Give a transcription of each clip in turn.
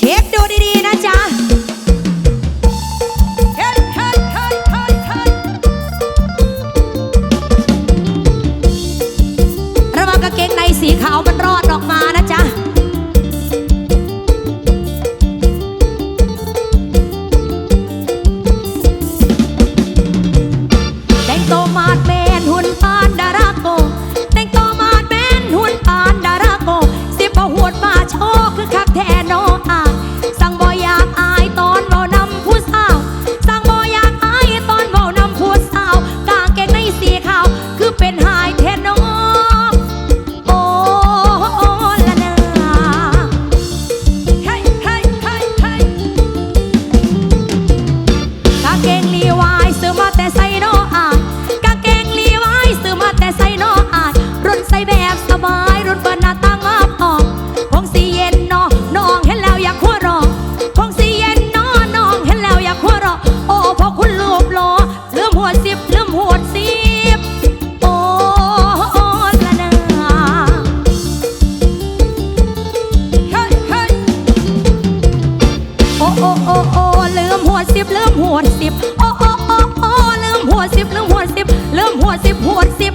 can't do it. สิบหัวสิ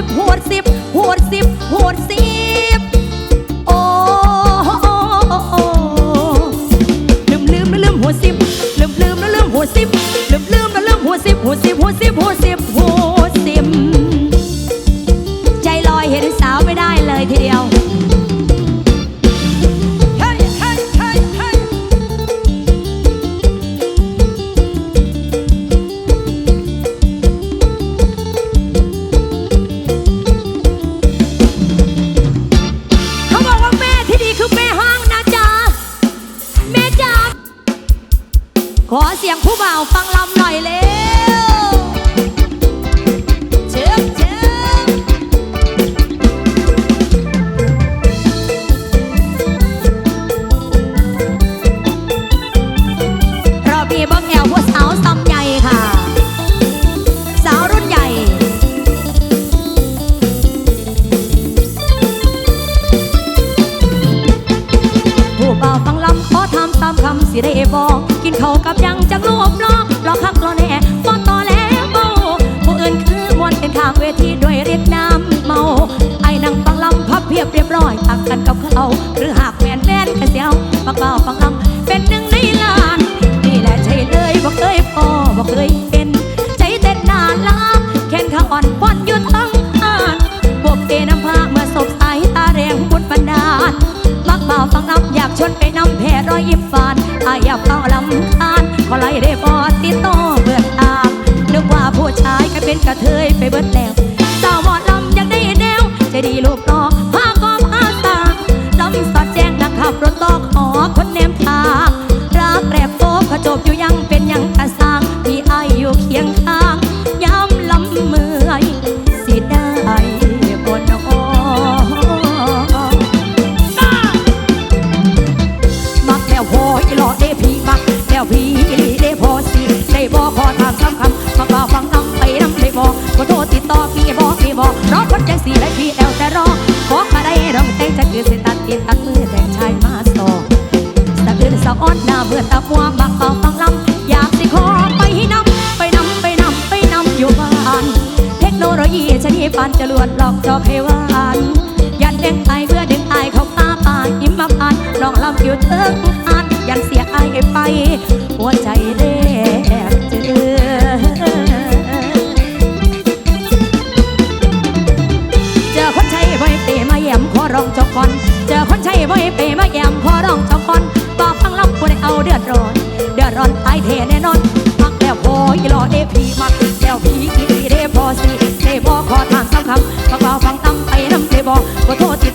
สิบโหดสิบโหดสิบโหดสิบ กินเขากับยังจังลูกนองรอคักรอแน่ฟอนต่อแล้วโบผู้อื่นคือมวนเป็นทางเวทีด้วยเรียกน้ำเมา ไอ้นั่งฟังลำพับเพียบเรียบร้อยตักกันกับเขาหรือหากแมนแมนกระเสียวปักเบาฟังลำเป็นหนึ่งในลาน นี่แหละใช่เลยบอกเคยพอบอกเคยเบ่ไหลได้บ่ติดต่อเบิดตามนึกว่าผู้ชายก็เป็นกระเทยไปเบิดแล้ว หลอกจอกให้หวานยันเด้งไอเพื่อเด้งไอเขาตาปานยิ้มมาพันน้องลำอยู่เถิงอันยันเสียไอไป หัวใจเด้เจอคนใช้ไว้เปรี้ยมขอร้องจอกอน เจอคนใช้ไว้เปมาแยมขอร้องจอกอนบอกฟังลำพูดเอาเดือดร้อน เดือดร้อนไอเทแน่นอน มักแล้วโอยรอเอพีมักแล้วพี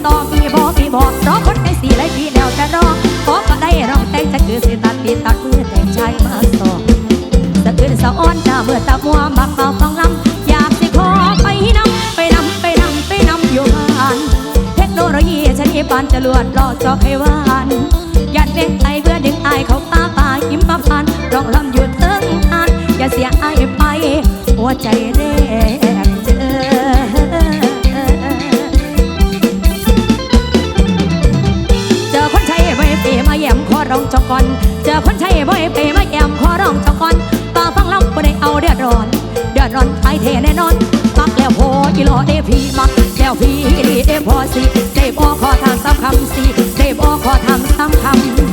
ต่อพี่บอกพี่บอกเพราะคนในสีไรพี่แนวจะรอขอก็ได้ร้องแต่จะคือสิตัดปีตัดเมื่อแต่งชายมาต่อสะคืนสะอ้อนตาเมื่อตามัวมักเมาฟังลำอยากสิขอไปนำไปนำไปนำไปนำอยู่บ้าน เทคโนโลยีชนิดปานจะวดลอจอกให้ว พี่มักแนวพี่ลีเอ็มพอสิเสพอขอทางซ้ำคำสิเสพอขอทางซ้ำคำ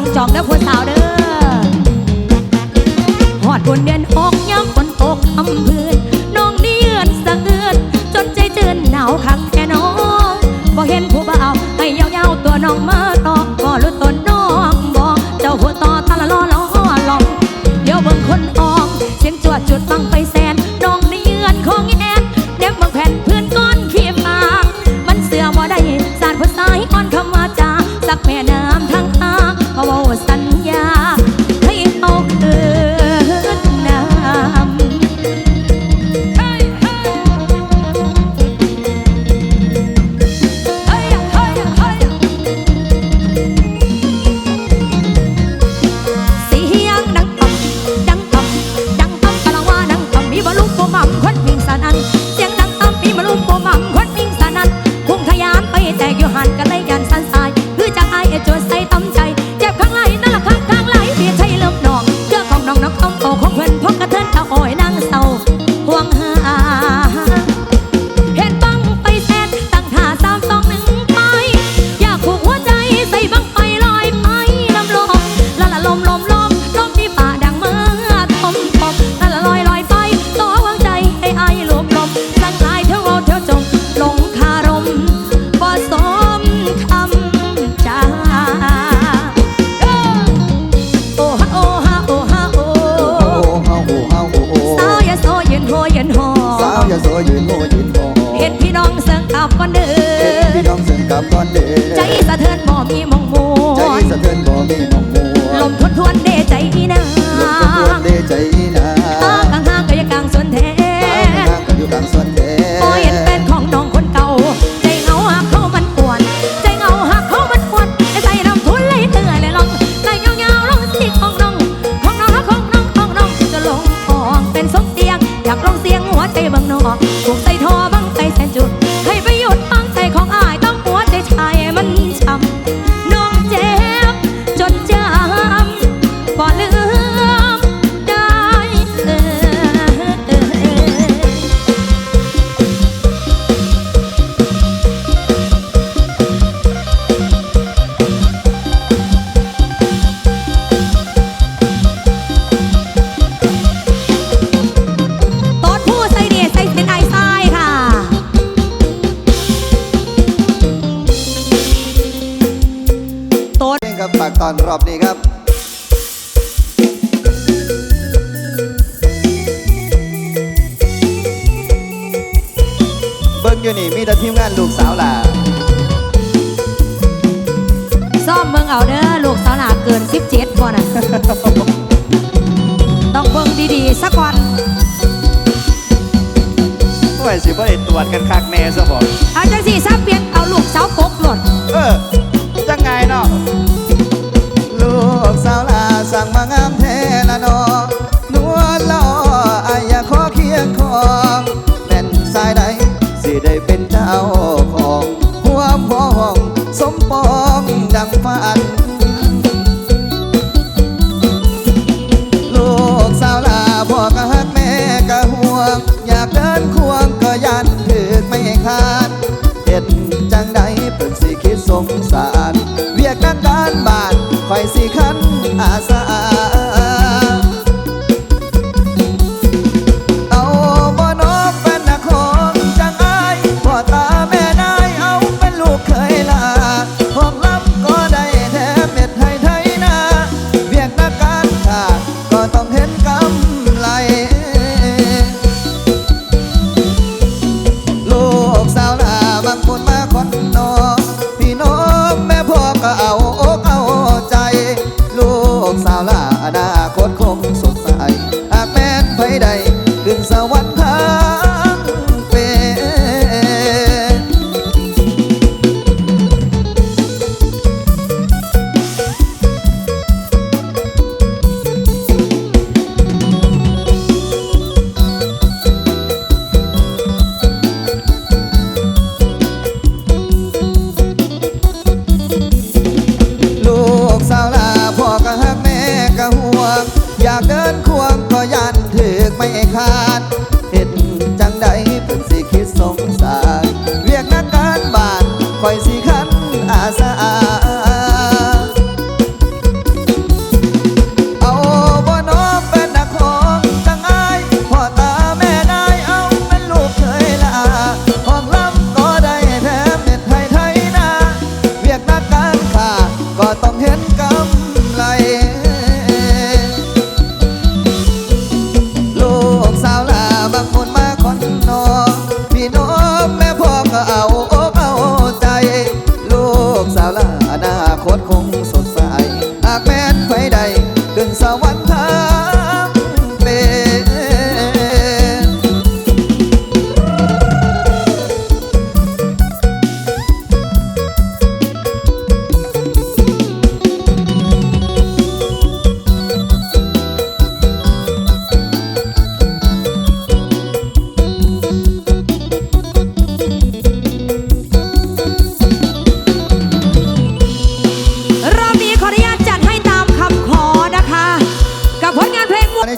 สั่งจองเด้อผู้สาวเด้อหอดบนเดือนหกย้ำฝนตกอำเภอ ตรวจกันคักแน่ซะบ่เอาจังสี่ซะเปลี่ยนเอาลูกสาวกกหล่นเออจังไงเนาะลูกสาวลาสั่งมางามแท้ละเนอนวลล่ออายอยากขอเคียงของเป็นสายใดสิได้เป็นเจ้าของหัวหมอห้องสมปองดังฝัน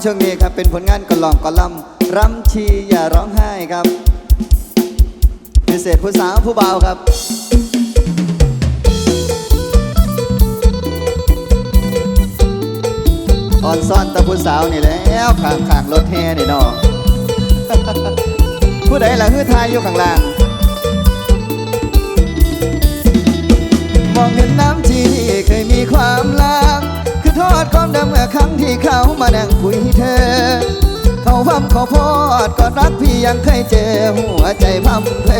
ช่วงนี้ครับเป็นผลงานกลองกอลัมรำชีอย่าร้องไห้ครับพิเศษผู้สาวผู้เบาครับอ่อนซ่อนตะผู้สาวนี่แล้วข้างข้างรถแห่นี่นาะผู้ใดล่ะฮือทายอยู่ข้างล่าง มองเห็นน้ำชีที่เคยมีความลังคือทอ ดความดำเมื่อครั้งที่เขามานั่งคุยเธอ เขาพัมเขาพอดกอดรักพี่ยังเคยเจอหัวใจพัมเพล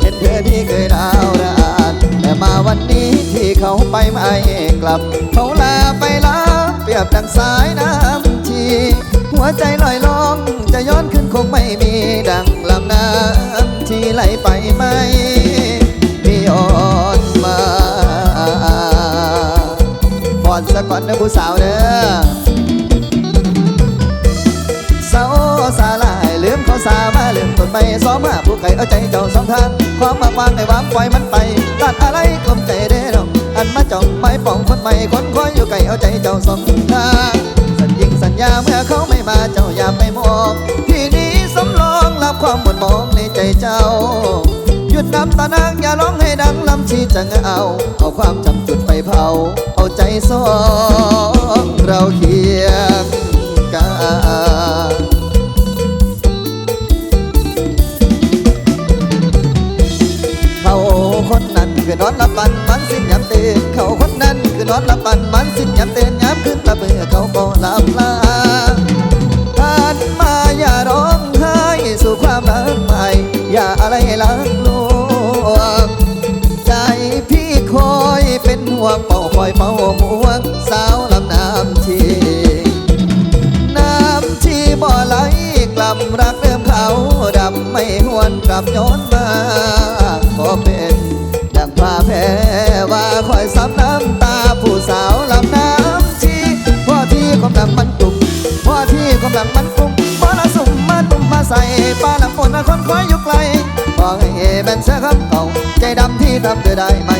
เห็นเธอที่เคยดาวรานแต่มาวันนี้ที่เขาไปไม่กลับ เขาลาไปแล้วเปรียบดังสายน้ำชีหัวใจลอยลองจะย้อนขึ้นคงไม่มีดังลำน้ำที่ไหลไปะก่อนเด้อผู้สาวเด้อเศร้าสาลายลืมเขาสามาลืมต้นไม้ซ้อมมาผู้ไก่เอาใจเจ้าสองทางความมาวางในวางปล่อยมันไปตัดอะไรกลมใจเด้อดอกอันมาจ้องไม้ป่องคนใหม่คนคอยอยู่ไก่เอาใจเจ้าสองทางสัญญิงสัญญาเมื่อเขาไม่มาเจ้าอย่าไปมองที่นี้สำรองรับความหมดมองในใจเจ้า น้ำตานางอย่าร้องให้ดังลำชีจะเอา เอาความจำจุดไปเผา เอาใจสองเราเคียงกันเขาคนนั้นคือนอนลับปันมันสิ้นยามเตือนเขาคนนั้นคือนอนลับปันมันสิ้นยามเตือนยามขึ้นละเบื่อเขาก็ลับลาผ่านมาอย่าร้องไห้สู่ความรักใหม่อย่าอะไรล้าง วงเป่าคอยเป่าห่วงสาวลำน้ำชีน้ำชีบ่อไหลกลับรักเดิมเขาดำไม่หวนกลับย้อนมาขอเป็นดังผ้าแพ้ว่าคอยซับน้ำตาผู้สาวลำน้ำชีพ่อที่กำลังมันกลุ่มพ่อที่กำลังมันกลุ่มบ่ละสุ่มมาตุ่มมาใส่ป้าลำปนนะคนคอยอยู่ไกลขอให้แม่นเสียคำเก่าใจดำที่ทำเธอได้ไหม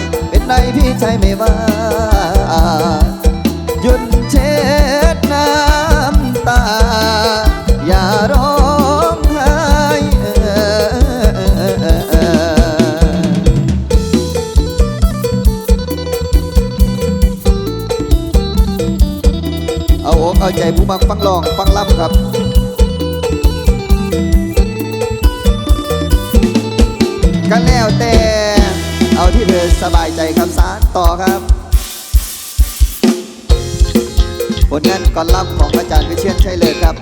เป็นพี่ใจไม่ว่าหยุดเช็ดน้ำตา อย่าร้องไห้เออเอาอกเอาใจผู้มักฟังลองฟังล่ำครับกันแล้วแต่ อาที่เธอสบายใจครับสารต่อครับ ผลงานก่อนล่ำของอาจารย์วิเชียนชัยเลยครับ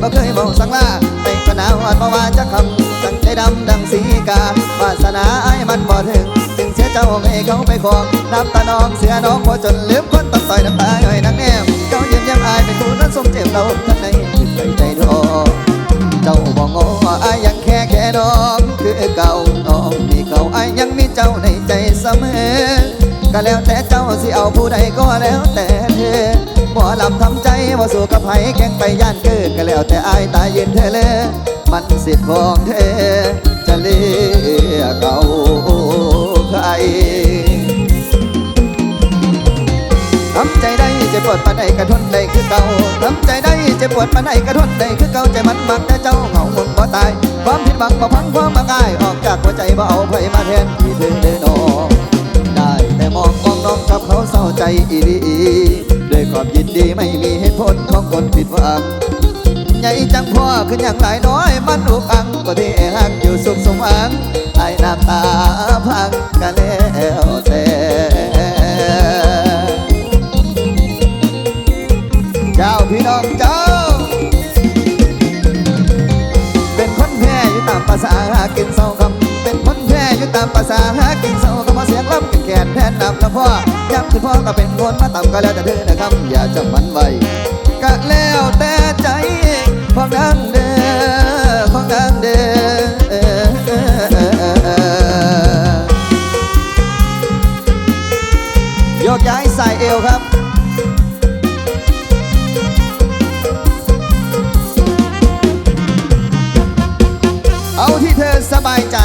บ่เคยเมาสังลาไตกระหนาวอัดมาว่าจะคำตั้งใจดำดังสีกาวาสนาไอ้มันบ่ถึงจึงเสียเจ้าให้เขาไปครองน้ำตาน้องเสียน้องพอจนลืมคนตัดต่อยน้ำตาย่อยนักแนมเจ้าเยี่ยมเยี่ยมอายเป็นผู้นั้นสมเจ็บเราทั้งในใจใจดอเจ้าบอกงออายยังแค่แค่น้อง คือเก่าน้องมีเขาอายยังมีเจ้าในใจเสมอ ก็แล้วแต่เจ้าสิเอาผู้ใดก็แล้วแต่เธอบ่ลำทำใจว่าสู้กับไผแข่งไปย่านเกิดก็แล้วแต่อายตายยืนเธอเลยมันสิทธิ์ของเธอจะเลือกเอาใครทำใจได้จะปวดปานใดกระทนได้คือเก่าทำใจได้จะปวดปานใดกระทนได้คือเก่าใจมันมักแต่เจ้าเหงาหมดบ่ตาย ความผิดหวังบ่พังความมักง่ายออกจากหัวใจบ่เอาไผมาแทนที่เธอเดินออก น้องกับเขาเศร้าใจอีดีด้วยความยินดีไม่มีเหตุผลของคนผิดหวังใหญ่จังพ่อขึ้นอย่างหลายน้อยมันอุกอังก็ที่หักอยู่สุขสมหวังไอ้น้ำตาพังกันแล้วแต่เจ้าพี่น้องเจ้า เป็นคนแพ้อยู่ตามภาษาหากินเศร้าคำเป็นคนแพ้อยู่ตามภาษาหากินเศร้า พ่อย้ำคือพ่อก็เป็นคนมาต่ำก็แล้วแต่เธอนะครับอย่าจำมันไว้ก็แล้วแต่ใจของนางเด้อของนางเด้อโยกย้ายใส่เอวครับเอาที่เธอสบายใจ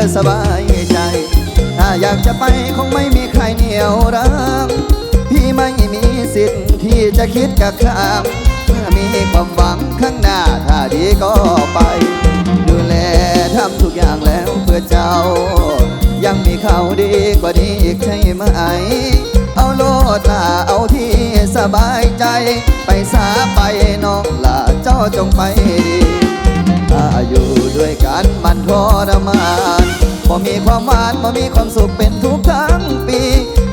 อสบายใจ ถ้าอยากจะไปคงไม่มีใครเหนียวรั้งพี่ไม่มีสิทธิ์ที่จะคิดกับข้ามเมื่อมีความหวังข้างหน้าถ้าดีก็ไป ดูแลทำทุกอย่างแล้วเพื่อเจ้า ยังมีเขาดีกว่านี้อีกใช่ไหม เอาโลดลาเอาที่สบายใจ ไปสาไปน้องลาเจ้าจงไปดีถ้าอยู่ด้วยกันมันทรมาน มีความหวานบ่มีความสุขเป็นทุกทั้งปี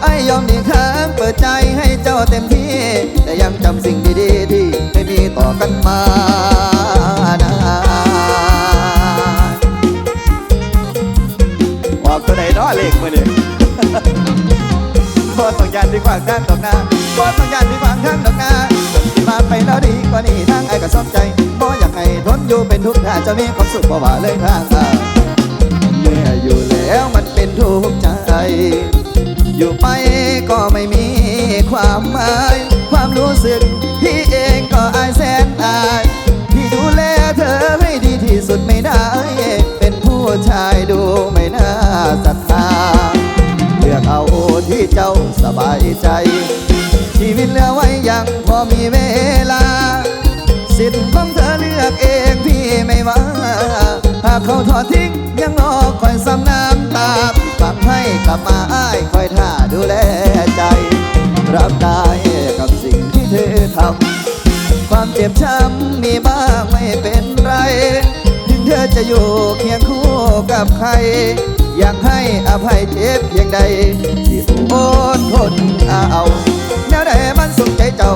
ไอ้ยอมอีครั้งเปิดใจให้เจ้าเต็มที่ แต่ยังจำสิ่งดีๆที่ได้มีต่อกันมานานออกตัวไหนน้อเลขมาเนี่ยบอต้องยันที่ขวางทางดอกนาบอต้องยันที่ขวางทางดอกนาที่มาไปแล้วดีกว่านี้ทางไอ้ก็สนใจบออยากให้ทนอยู่เป็นทุกข์ถ้าจะมีความสุขบ่ว่าเลยทางอะ แล้วมันเป็นทุกข์ใจ อยู่ไปก็ไม่มีความหมาย ความรู้สึกพี่เองก็อายแสนอายที่ดูแลเธอให้ดีที่สุดไม่ได้ เป็นผู้ชายดูไม่น่าศรัทธาเลือกเอาที่เจ้าสบายใจ ชีวิตเหลือไว้ยังพอมีเวลา สิทธิ์ของเธอเลือกเองพี่ไม่ว่า หากเขาทอดทิ้งยังรออย กลับมาอ้ายคอยท่าดูแลใจ รับได้กับสิ่งที่เธอทำความเจ็บช้ำมีบ้างไม่เป็นไร ถึงเธอจะอยู่เคียงคู่กับใคร อยากให้อภัยเจ็บเพียงใดที่อดทนเอาแนวใดมันสุขใจเจ้า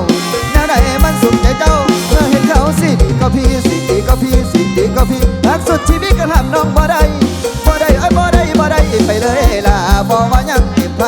แนวใดมันสุขใจเจ้าเมื่อเห็นเขาสิก็พี่สิดีก็พี่สิดีก็พี่หักสุดชีวิตก็ทำน้องบ่ได้